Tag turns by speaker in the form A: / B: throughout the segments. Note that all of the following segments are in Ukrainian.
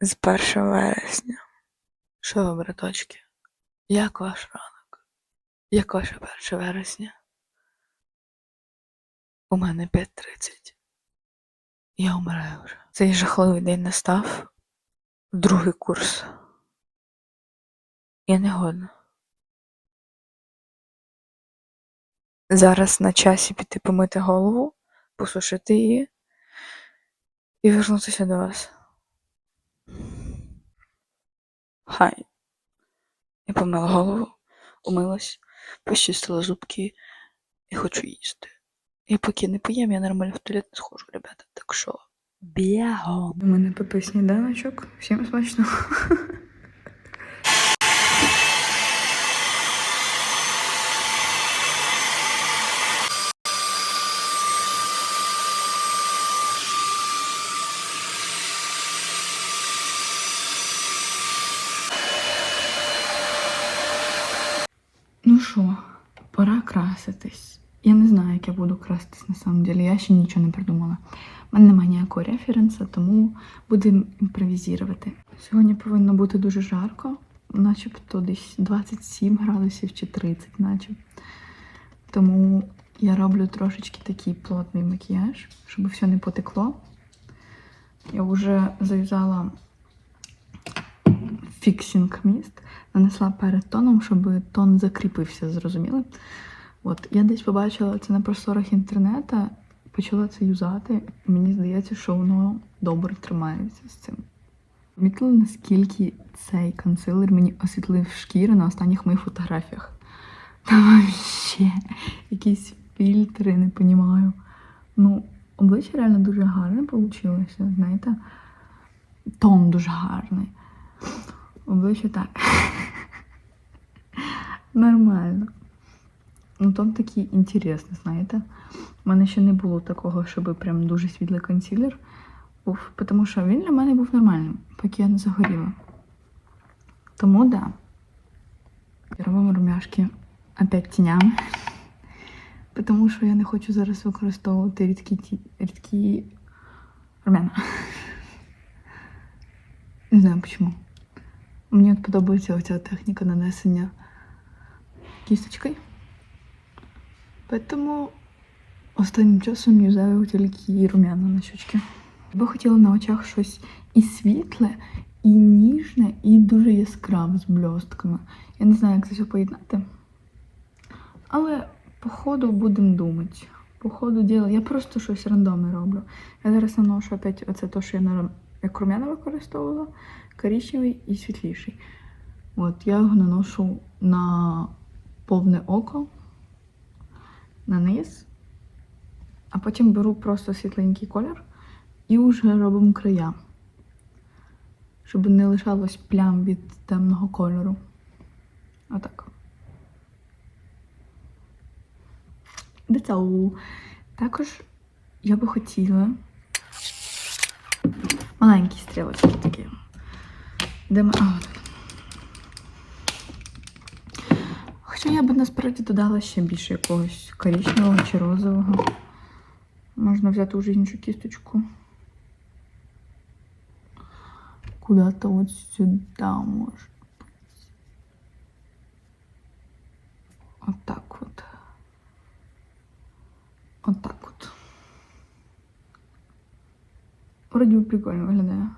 A: з 1 вересня. Що ви, браточки? Як ваш ранок? Як ваше 1 вересня? У мене 5.30. Я вмираю вже. Цей жахливий день настав. Другий курс. Я не годна. Зараз на часі піти помити голову, посушити її і вернутися до вас. Хай. Я помила голову, умилась, почистила зубки і хочу їсти. І поки не поїм, я нормально в туалет не схожу, ребята. Так що бігом. У мене пописні, сніданочок. Всім смачно. Ну що, пора краситись. Я не я на самом деле. Я ще нічого не придумала. У мене немає ніякого референсу, тому будемо імпровізувати. Сьогодні повинно бути дуже жарко, начебто десь 27 градусів чи 30, наче. Тому я роблю трошечки такий плотний макіяж, щоб все не потекло. Я вже зав'язала фіксінг міст, нанесла перед тоном, щоб тон закріпився, зрозуміли? От я десь побачила це на просторах інтернету, почала це юзати, мені здається, що воно добре тримається з цим. Помітили, наскільки цей консилер мені освітлив шкіру на останніх моїх фотографіях. Там вообще якісь фільтри, не понімаю. Ну, обличчя реально дуже гарне вийшло, знаєте. Тон дуже гарний. Обличчя так. Нормально. Ну, тон такий інтересний, знаєте. У мене ще не було такого, щоб прям дуже світлий консилер був, тому що він для мене був нормальним, поки я не загоріла. Тому да. Робимо румяшки опять тінями. Тому що я не хочу зараз використовувати рідкі, ті... рідкі румяна. Не знаю чому. Мені от подобається оця техніка нанесення кісточкою. Тому останнім часом юзаю тільки рум'яна на щочки. Я би хотіла на очах щось і світле, і ніжне, і дуже яскраве з бльостками. Я не знаю, як це все поєднати. Але по ходу будемо думати. По діла. Я просто щось рандомне роблю. Я зараз наношу опять оце те, що я на як рум'яна використовувала, коричневий і світліший. От, я його наношу на повне око, на низ, а потім беру просто світленький колір і вже робимо края, щоб не лишалось плям від темного кольору. Отак. Децау. Також я би хотіла маленькі стрілочки такі. Де ми. А, от. Хоча я би насправді додала ще більше якогось коричневого чи розового. Можна взяти уже іншу кісточку. Куда-то от сюди може бути. Отак от. Отак от. Вроді прикольно виглядає.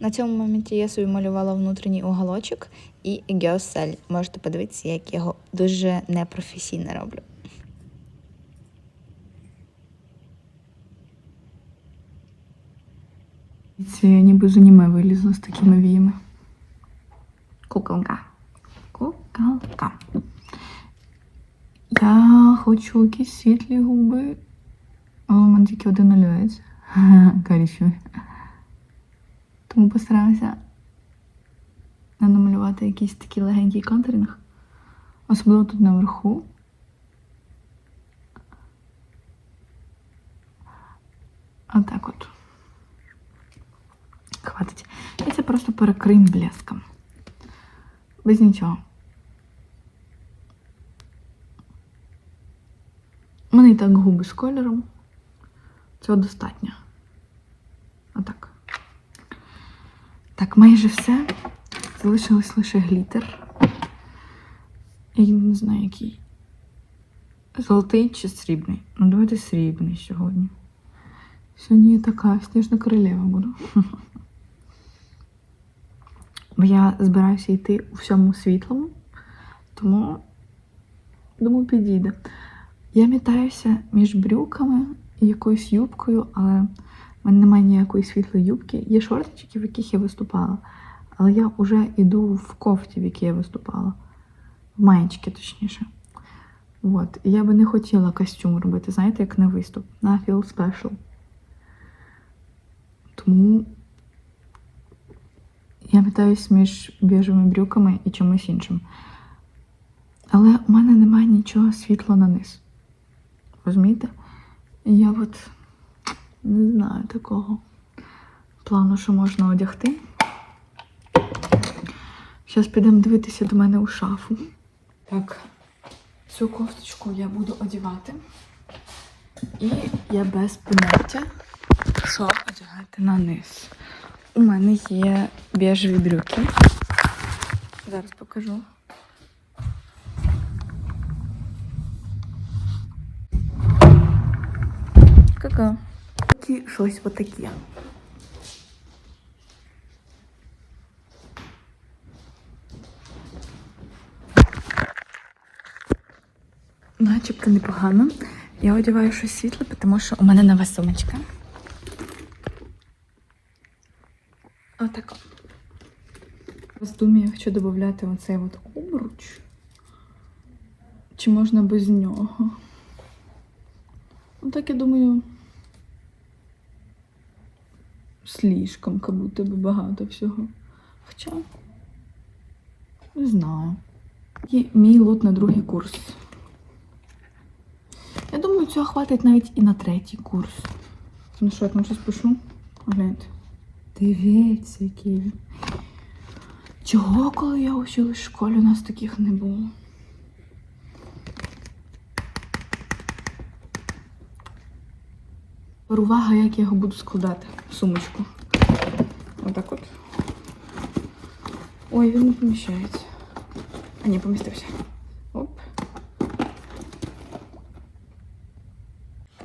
B: На цьому моменті я собі малювала внутрішній уголочок і геосель. Можете подивитися, як я його дуже непрофесійно роблю.
A: Це я ніби з аніме вилізла з такими віями. Куколка. Куколка. Я хочу якісь світлі губи. Але у мене тільки один олівець. Коричневий. Тому постараюся намалювати якийсь такий легенький контуринг. Особливо тут наверху. Отак от. Хватить. І це просто перекриємо блеском. Без нічого. У мене і так губи з кольором. Цього достатньо. Отак. Так, майже все. Залишилось лише глітер. Я не знаю, який. Золотий чи срібний? Ну, давайте срібний сьогодні. Сьогодні я така сніжна королева буду. Бо я збираюся йти у всьому світлому, тому думаю, підійде. Я мітаюся між брюками і якоюсь юбкою, але в мене немає ніякої світлої юбки. Є шортички, в яких я виступала. Але я вже йду в кофті, в якій я виступала. В маєчки, точніше. От. Я би не хотіла костюм робити, знаєте, як на виступ, на Feel Special. Тому я питаюсь між біжевими брюками і чимось іншим. Але у мене немає нічого світло на низ. Розумієте? Я от не знаю такого плану, що можна одягти. Зараз підемо дивитися до мене у шафу. Так, цю кофточку я буду одягати. І я без поняття, що одягати на низ. У мене є біжеві брюки. Зараз покажу. Ка-ка. Такі щось отаке. Начебто непогано. Я одягаю щось світле, тому що у мене нова сумочка. Отако. Ось думаю, якщо додати оцей от обруч. Чи можна без нього? Ну так я думаю. Слишком, как будто би багато всього. Хоча. Не знаю. І мій лут на другий курс. Я думаю, цього хватить навіть і на третій курс. Ну що, я там щось пишу? Гляньте. Дивіться, який. Чого, коли я училась в школі, у нас таких не було? Тепер Увага, як я його буду складати в сумочку. Отак от. Ой, він не поміщається. А ні, помістився.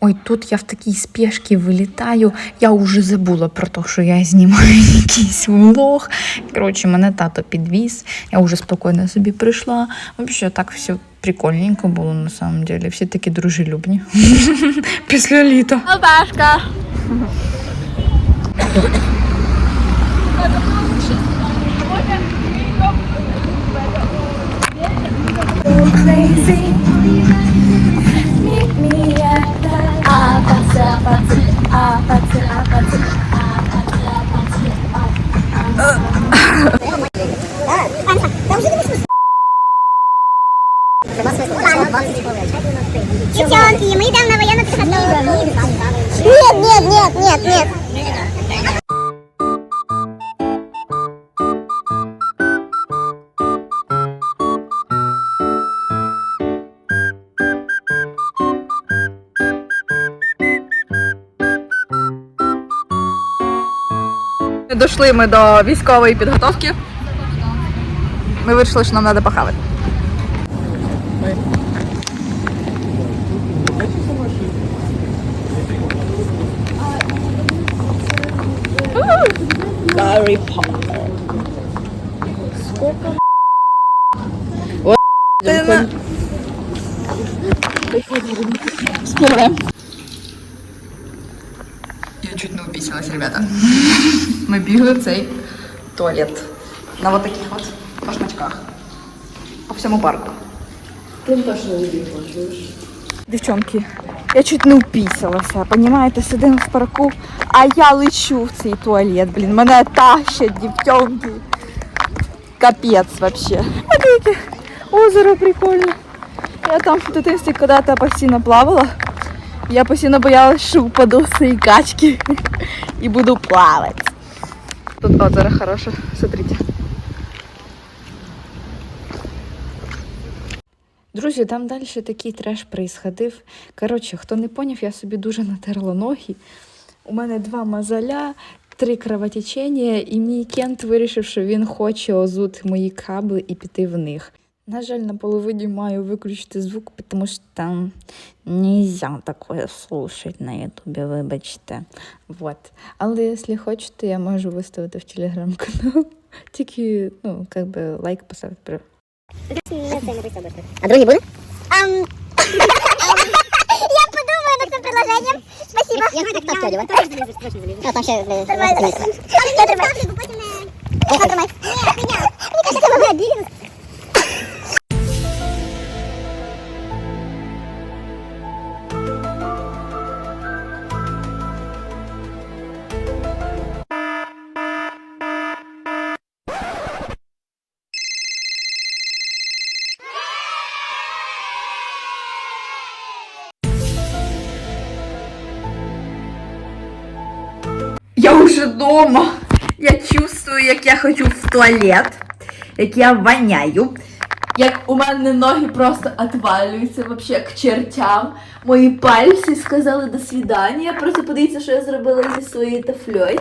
B: Ой, тут я в такій спешці вилітаю. Я вже забула про те, що я знімаю якийсь влог. Коротше, мене тато підвіз. Я вже спокійно собі прийшла. Взагалі, так все прикольненько було на самом деле. Всі такі дружелюбні. Після літа.
A: Албашка!
C: Девчонки, нет, нет, нет.
A: Ми до військової підготовки. Ми вирішили, що нам треба похавати. Гаррі Поттер. Сколько? Співаємо. Я чуть не уписалась, ребята. Ми бігли в цей туалет. На вот таких вот башмачках. По всьому парку. Дівчонки, я чуть не упісалася, понімаєте, сидимо в парку, а я лечу в цей туалет, блін, мене тащать, дівчонки. Капець вообще. А яке озеро прикольне. Я там в дитинстві коли-то постійно плавала. Я постійно боялась, що впаду з цієї качки і буду плавати. Тут озеро хороше, смотрите.
B: Друзі, там далі такий треш происходив. Коротше, хто не поняв, я собі дуже натерла ноги. У мене два мозоля
A: три кровотечення, і мій кент вирішив, що він хоче озути мої кабли і піти в них. На жаль, на половині маю виключити звук, тому що там нельзя такое слушать на ютубі, вибачте. Вот. Але якщо хочете, я можу виставити в телеграм-канал. Тільки, ну, как би лайк поставити.
C: А другий буде? Я предложенням. Спасибо. Я знаю, тапки одягати. А, там ще... Нормально. Я тримаю. Я тримаю. Ні, меня. Мені кажется, це вимагає
A: уже дома. Я чувствую, як я хочу в туалет, як я воняю. Як у мене ноги просто отвалюються вообще к чертям. Мої пальці сказали до свидання. Просто подивіться, що я зробила зі своєю тафлею.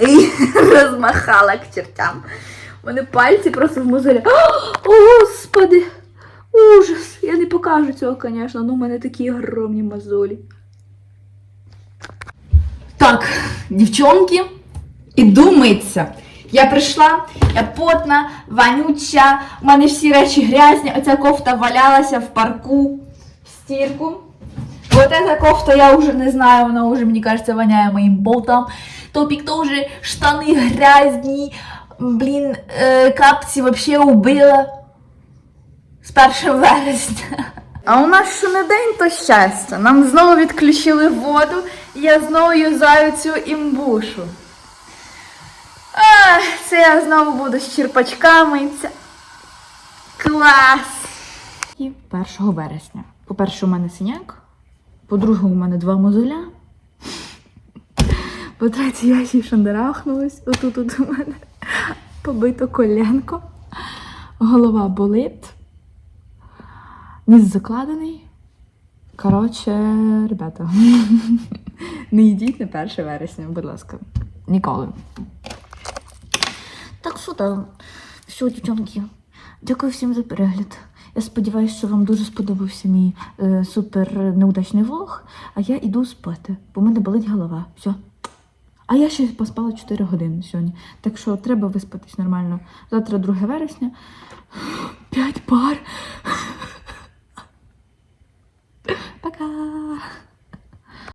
A: І розмахала к чертям. У мене пальці просто в мозолі. О, господи! Ужас! Я не покажу цього, звісно, ну у мене такі огромні мозолі. Так, дівчонки, іду митися. Я прийшла, я потна, вонюча, у мене всі речі грязні, оця кофта валялася в парку, в стірку. Вот эта кофта, я уже не знаю, вона уже, мені кажется, воняє моїм болтом. Топік теж, штани грязні, блін, е, капці вообще убила. З 1 вересня. А у нас що не день, то щастя. Нам знову відключили воду, і я знову юзаю цю імбушу. Ах, це я знову буду з черпачками. Це... Клас! І 1 вересня. По-перше, у мене синяк. По-друге, у мене два мозоля. По-третє, я ще шандарахнулась. Отут от у мене побито коленко. Голова болить. Ніс закладений. Коротше, ребята, не йдіть на 1 вересня, будь ласка. Ніколи. Так що там? Все, дівчонки. Дякую всім за перегляд. Я сподіваюся, що вам дуже сподобався мій е, супер неудачний влог. А я іду спати, бо в мене болить голова. Все. А я ще поспала 4 години сьогодні. Так що треба виспатись нормально. Завтра 2 вересня. 5 пар. 家